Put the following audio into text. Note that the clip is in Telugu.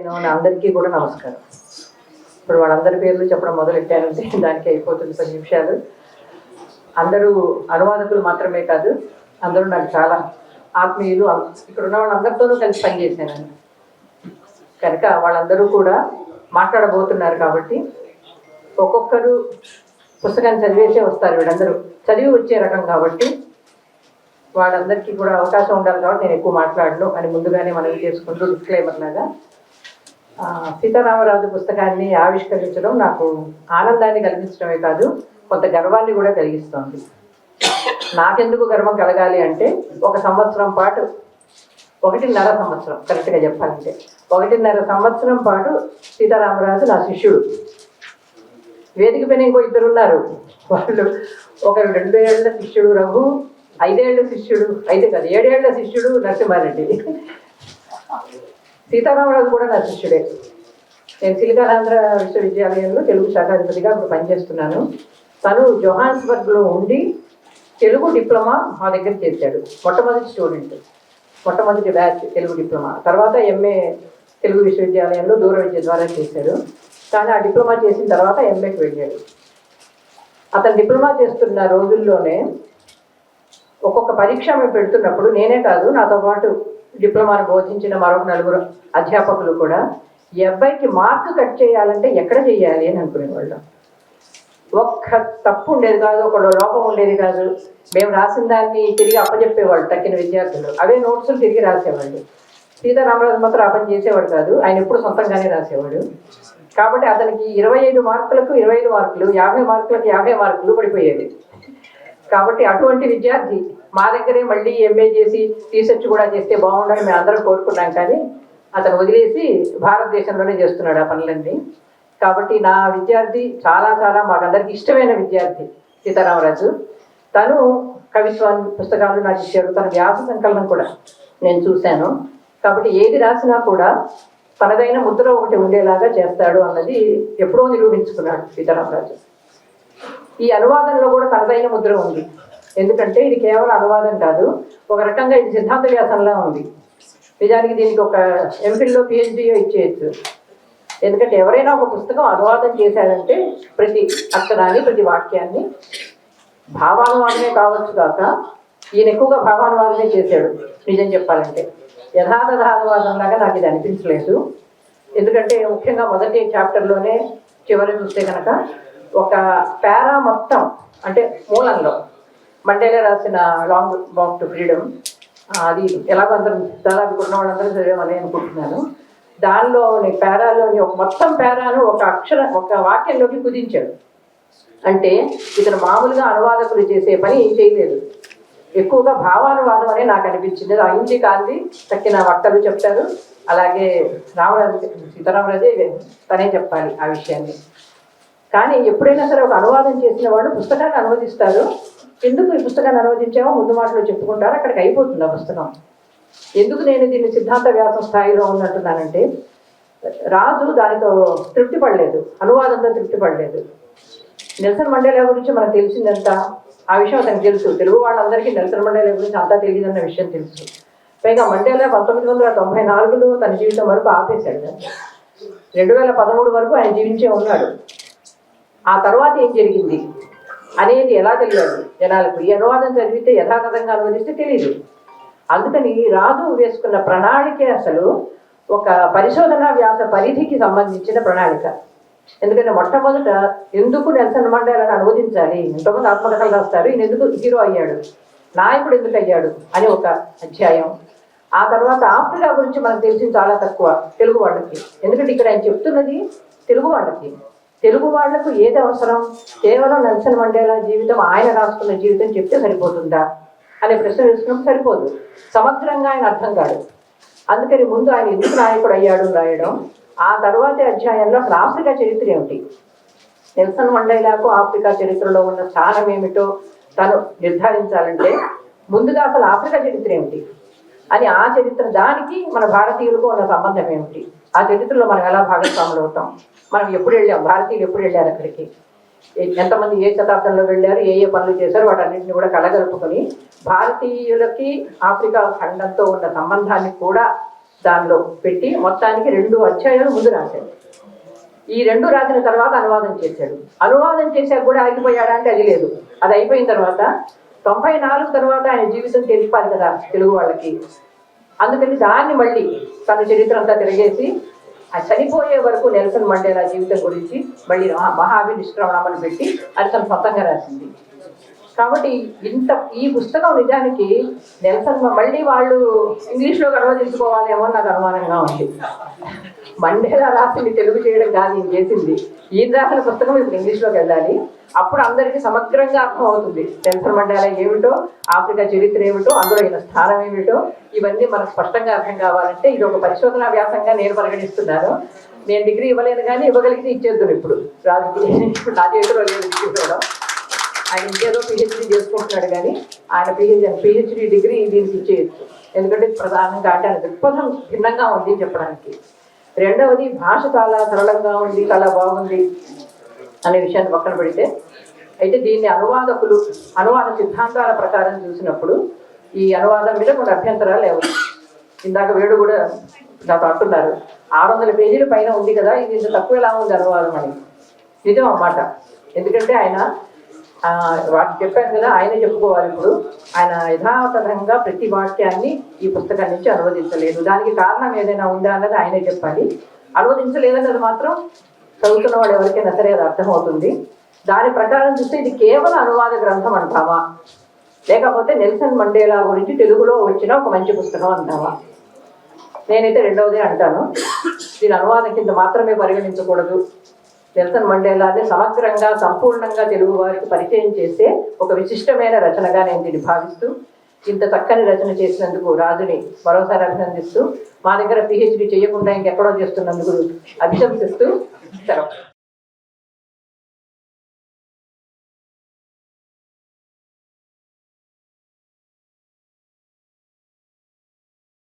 నేను అందరికీ కూడా నమస్కారం. ఇప్పుడు వాళ్ళందరి పేర్లు చెప్పడం మొదలెట్టానంటే దానికి అయిపోతుంది పది నిమిషాలు. అందరూ అనువాదకులు మాత్రమే కాదు అందరూ నాకు చాలా ఆత్మీయులు ఇక్కడ ఉన్న వాళ్ళందరితోనూ కలిసి పనిచేశాను కనుక వాళ్ళందరూ కూడా మాట్లాడబోతున్నారు కాబట్టి ఒక్కొక్కరు పుస్తకాన్ని చదివేసే వస్తారు వీళ్ళందరూ. చదివి వచ్చే రకం కాబట్టి వాళ్ళందరికీ కూడా అవకాశం ఉండాలి కాబట్టి నేను ఎక్కువ మాట్లాడను అని ముందుగానే మనవి చేసుకుంటూ డిస్క్లైమర్ లాగా సీతారామరాజు పుస్తకాన్ని ఆవిష్కరించడం నాకు ఆనందాన్ని కలిగించడమే కాదు కొంత గర్వాన్ని కూడా కలిగిస్తోంది. నాకెందుకు గర్వం కలగాలి అంటే ఒక సంవత్సరం పాటు ఒకటిన్నర సంవత్సరం కరెక్ట్గా చెప్పాలంటే ఒకటిన్నర సంవత్సరం పాటు సీతారామరాజు నా శిష్యుడు. వేదిక పైన ఇంకో ఇద్దరు ఉన్నారు వాళ్ళు ఒకరు రెండు ఏళ్ళ శిష్యుడు రఘు ఐదేళ్ళ శిష్యుడు అయితే కాదు ఏడేళ్ళ శిష్యుడు నరసింహారెడ్డి. సీతారామరాజు కూడా నా శిష్యుడే. నేను సిలికానాంధ్ర విశ్వవిద్యాలయంలో తెలుగు శాఖాధిపతిగా ఇప్పుడు పనిచేస్తున్నాను. తను జొహాన్స్బర్గ్లో ఉండి తెలుగు డిప్లొమా మా దగ్గర చేశాడు. మొట్టమొదటి స్టూడెంట్. మొట్టమొదటి బ్యాచ్ తెలుగు డిప్లొమా. తర్వాత ఎంఏ తెలుగు విశ్వవిద్యాలయంలో దూర విద్య ద్వారా చేశాడు. కానీ ఆ డిప్లొమా చేసిన తర్వాత ఎంఏకి వెళ్ళాడు. అతను డిప్లొమా చేస్తున్న రోజుల్లోనే ఒక్కొక్క పరీక్ష మేము పెడుతున్నప్పుడు నేనే కాదు నాతో పాటు డిప్లొమాను బోధించిన మరొక నలుగురు అధ్యాపకులు కూడా ఈ అబ్బాయికి మార్క్ కట్ చేయాలంటే ఎక్కడ చేయాలి? అని అనుకునేవాళ్ళు. ఒక్క తప్పు ఉండేది కాదు ఒక లోపం ఉండేది కాదు. మేము రాసిన దాన్ని తిరిగి అప్పచెప్పేవాళ్ళు తక్కిన విద్యార్థులు. అవే నోట్సులు తిరిగి రాసేవాళ్ళు. సీతారామరాజు మాత్రం ఆ పని చేసేవాడు కాదు. ఆయన ఎప్పుడు సొంతంగానే రాసేవాడు. కాబట్టి అతనికి ఇరవై ఐదు మార్కులకు ఇరవై ఐదు మార్కులు యాభై మార్కులకు యాభై మార్కులు పడిపోయేది కాబట్టి అటువంటి విద్యార్థి మా దగ్గరే మళ్ళీ ఎంఏ చేసి రీసెర్చ్ కూడా చేస్తే బాగుండాలని మేము అందరం కోరుకున్నాం కానీ అతను వదిలేసి భారతదేశంలోనే చేస్తున్నాడు ఆ పనులన్నీ. కాబట్టి నా విద్యార్థి చాలా చాలా మాకందరికి ఇష్టమైన విద్యార్థి సీతారామరాజు. తను కవిత్వాన్ని పుస్తకాలు నాకు ఇచ్చాడు. తన వ్యాస సంకలనం కూడా నేను చూశాను. కాబట్టి ఏది రాసినా కూడా తనదైన ముద్ర ఒకటి ఉండేలాగా చేస్తాడు అన్నది ఎప్పుడో నిరూపించుకున్నాడు సీతారామరాజు. ఈ అనువాదంలో కూడా తనదైన ముద్ర ఉంది. ఎందుకంటే ఇది కేవలం అనువాదం కాదు ఒక రకంగా ఇది సిద్ధాంత వ్యాసంలా ఉంది. నిజానికి దీనికి ఒక ఎంఫిల్లో పిహెచ్డియో ఇచ్చేయచ్చు. ఎందుకంటే ఎవరైనా ఒక పుస్తకం అనువాదం చేశారంటే ప్రతి అక్షరాన్ని ప్రతి వాక్యాన్ని భావానువాదమే కావచ్చు కాక ఈయన ఎక్కువగా భావానువాదమే చేశాడు నిజం చెప్పాలంటే. యథాతథ అనువాదం లాగా నాకు ఇది అనిపించలేదు. ఎందుకంటే ముఖ్యంగా మొదటి చాప్టర్లోనే చివరి చూస్తే కనుక ఒక పారా మొత్తం అంటే మూలంలో మండేలా రాసిన లాంగ్ వాక్ టు ఫ్రీడమ్ అది ఎలాగో అందరం దాదాపు ఉన్న వాళ్ళందరూ చదివామని అనుకుంటున్నాను. దానిలోని పేరాలోని ఒక మొత్తం పేరాను ఒక అక్షర ఒక వాక్యంలోకి కుదించాడు. అంటే ఇతను మామూలుగా అనువాదకులు చేసే పని ఏం చేయలేదు. ఎక్కువగా భావానువాదం అనే నాకు అనిపించింది. అయింది కాంతి తక్కిన వక్తలు చెప్తారు. అలాగే రామరాజు సీతారామరాజే తనే చెప్పాలి ఆ విషయాన్ని. కానీ ఎప్పుడైనా సరే ఒక అనువాదం చేసిన వాళ్ళు పుస్తకాన్ని అనువదిస్తారు. ఎందుకు ఈ పుస్తకాన్ని అనువదించామో ముందు మాటలో చెప్పుకుంటారు. అక్కడికి అయిపోతుంది ఆ పుస్తకం. ఎందుకు నేను దీన్ని సిద్ధాంత వ్యాసం స్థాయిలో ఉన్నట్టున్నానంటే రాజు దానితో తృప్తి పడలేదు. అనువాదంతో తృప్తి పడలేదు. నెల్సన్ మండేలా గురించి మనకు తెలిసిందంతా ఆ విషయం అతనికి తెలుసు. తెలుగు వాళ్ళందరికీ నెల్సన్ మండేలా గురించి అంతా తెలియదన్న విషయం తెలుసు. పైగా మండేలా పంతొమ్మిది వందల తొంభై నాలుగులో తన జీవితం వరకు ఆపేశాడు. రెండు వేల పదమూడు వరకు ఆయన జీవించే ఉన్నాడు. ఆ తర్వాత ఏం జరిగింది? అనేది ఎలా తెలియదు? జనాలకు ఈ అనువాదం చదివితే యథాతథంగా అనువదిస్తే తెలియదు అందుకని రాజు వేసుకున్న ప్రణాళికే అసలు ఒక పరిశోధన వ్యాస పరిధికి సంబంధించిన ప్రణాళిక. ఎందుకంటే మొట్టమొదట ఎందుకు నెల్సన్ మండేలాని అనువదించాలి? ఎంతోమంది ఆత్మకథలు రాస్తారు. ఈయన ఎందుకు హీరో అయ్యాడు? నాయకుడు ఎందుకు అయ్యాడు? అని ఒక అధ్యాయం. ఆ తర్వాత ఆఫ్రికా గురించి మనకు తెలిసింది చాలా తక్కువ తెలుగు వాళ్ళకి. ఎందుకంటే ఇక్కడ ఆయన చెప్తున్నది తెలుగు వాళ్ళకి. తెలుగు వాళ్ళకు ఏది అవసరం? కేవలం నెల్సన్ మండేలా జీవితం ఆయన రాసుకున్న జీవితం చెప్తే సరిపోతుందా? అనే ప్రశ్న వేసుకున్నాం సరిపోదు. సమగ్రంగా ఆయన అర్థం కాదు. అందుకని ముందు ఆయన ఎందుకు నాయకుడు అయ్యాడు రాయడం ఆ తర్వాతి అధ్యాయంలో అసలు ఆఫ్రికా చరిత్ర ఏమిటి? నెల్సన్ మండేలాకు ఆఫ్రికా చరిత్రలో ఉన్న స్థానం ఏమిటో తను నిర్ధారించాలంటే ముందుగా అసలు ఆఫ్రికా చరిత్ర ఏమిటి? అని ఆ చరిత్ర దానికి మన భారతీయులకు ఉన్న సంబంధం ఏమిటి? ఆ చరిత్రలో మనం ఎలా భాగస్వాములు అవుతాం? మనం ఎప్పుడు వెళ్ళాం? భారతీయులు ఎప్పుడు వెళ్ళారు అక్కడికి? ఎంతమంది ఏ శతాబ్దంలో వెళ్ళారు? ఏ ఏ పనులు చేశారు? వాటన్నింటిని కూడా కలగలుపుకొని భారతీయులకి ఆఫ్రికా ఖండంతో ఉన్న సంబంధాన్ని కూడా దానిలో పెట్టి మొత్తానికి రెండు అధ్యాయాలు ముందు రాశాడు. ఈ రెండు రాసిన తర్వాత అనువాదం చేశాడు. అనువాదం చేశాక కూడా ఆగిపోయాడా అంటే అది లేదు. అది అయిపోయిన తర్వాత తొంభై నాలుగు తర్వాత ఆయన జీవితం తెలిపాలి కదా తెలుగు వాళ్ళకి. అందుకని దాన్ని మళ్ళీ తన చరిత్ర అంతా తిరిగేసి ఆ చనిపోయే వరకు నెల్సన్ మండేలా జీవితం గురించి మళ్ళీ మహావి నిష్క్రమణమని పెట్టి అది తన సొంతంగా రాసింది. కాబట్టి ఇంత ఈ పుస్తకం నిజానికి నెల్సన్ మళ్ళీ వాళ్ళు ఇంగ్లీష్లో అనువదించుకోవాలేమో నాకు అనుమానంగా ఉంది. మండేలా రాసింది తెలుగు చేయడం కానీ చేసింది. ఈయన రాసిన పుస్తకం ఇప్పుడు ఇంగ్లీష్లోకి వెళ్ళాలి. అప్పుడు అందరికీ సమగ్రంగా అర్థం అవుతుంది నెల్సన్ మండేలా ఏమిటో ఆఫ్రికా చరిత్ర ఏమిటో అందులో ఈయన స్థానం ఏమిటో ఇవన్నీ మనకు స్పష్టంగా అర్థం కావాలంటే ఇది ఒక పరిశోధనా వ్యాసంగా నేను పరిగణిస్తున్నాను. నేను డిగ్రీ ఇవ్వలేను కానీ ఇవ్వగలిగితే ఇచ్చేద్దాను ఇప్పుడు. రాజకీయ ఇప్పుడు నా చేతిలో లేదు ఆయన ఇంకేదో పిహెచ్డీ చేసుకుంటున్నాడు కానీ ఆయన పిహెచ్ పిహెచ్డీ డిగ్రీ దీనికి ఇచ్చేయచ్చు. ఎందుకంటే ప్రధానంగా అంటే ఆయన దృక్పథం భిన్నంగా ఉంది చెప్పడానికి. రెండవది భాష చాలా సరళంగా ఉంది చాలా బాగుంది. అనే విషయాన్ని పక్కన పెడితే అయితే దీన్ని అనువాదకులు అనువాద సిద్ధాంతాల ప్రకారం చూసినప్పుడు ఈ అనువాదం మీద కొన్ని అభ్యంతరాలు లేవు. ఇందాక వేడు కూడా నాతో అంటున్నారు ఆరు వందల పేజీల పైన ఉంది కదా ఇది ఇంత తక్కువ ఎలా ఉంది అనువాదం అని. నిజం అన్నమాట. ఎందుకంటే ఆయన వాటి చెప్పాను కదా ఆయనే చెప్పుకోవాలి ఇప్పుడు. ఆయన యథాతథంగా ప్రతి వాక్యాన్ని ఈ పుస్తకం నుంచి అనువదించలేదు. దానికి కారణం ఏదైనా ఉందా అన్నది ఆయనే చెప్పాలి. అనువదించలేదన్నది మాత్రం చదువుతున్న వాడు ఎవరికైనా సరే అది అర్థమవుతుంది. దాని ప్రకారం చూస్తే ఇది కేవలం అనువాద గ్రంథం అంటావా? లేకపోతే నెల్సన్ మండేలా గురించి తెలుగులో వచ్చిన ఒక మంచి పుస్తకం అంటావా? నేనైతే రెండవదే అంటాను. దీని అనువాదం కింద మాత్రమే పరిగణించకూడదు. నెల్సన్ మండేలాని సమగ్రంగా సంపూర్ణంగా తెలుగు వారికి పరిచయం చేసే ఒక విశిష్టమైన రచనగా నేను దీన్ని భావిస్తూ ఇంత చక్కని రచన చేసినందుకు రాజుని మరోసారి అభినందిస్తూ మా దగ్గర పిహెచ్డి చేయకుండా ఇంకెక్కడో చేస్తున్నందుకు అభిశంసిస్తూ Pero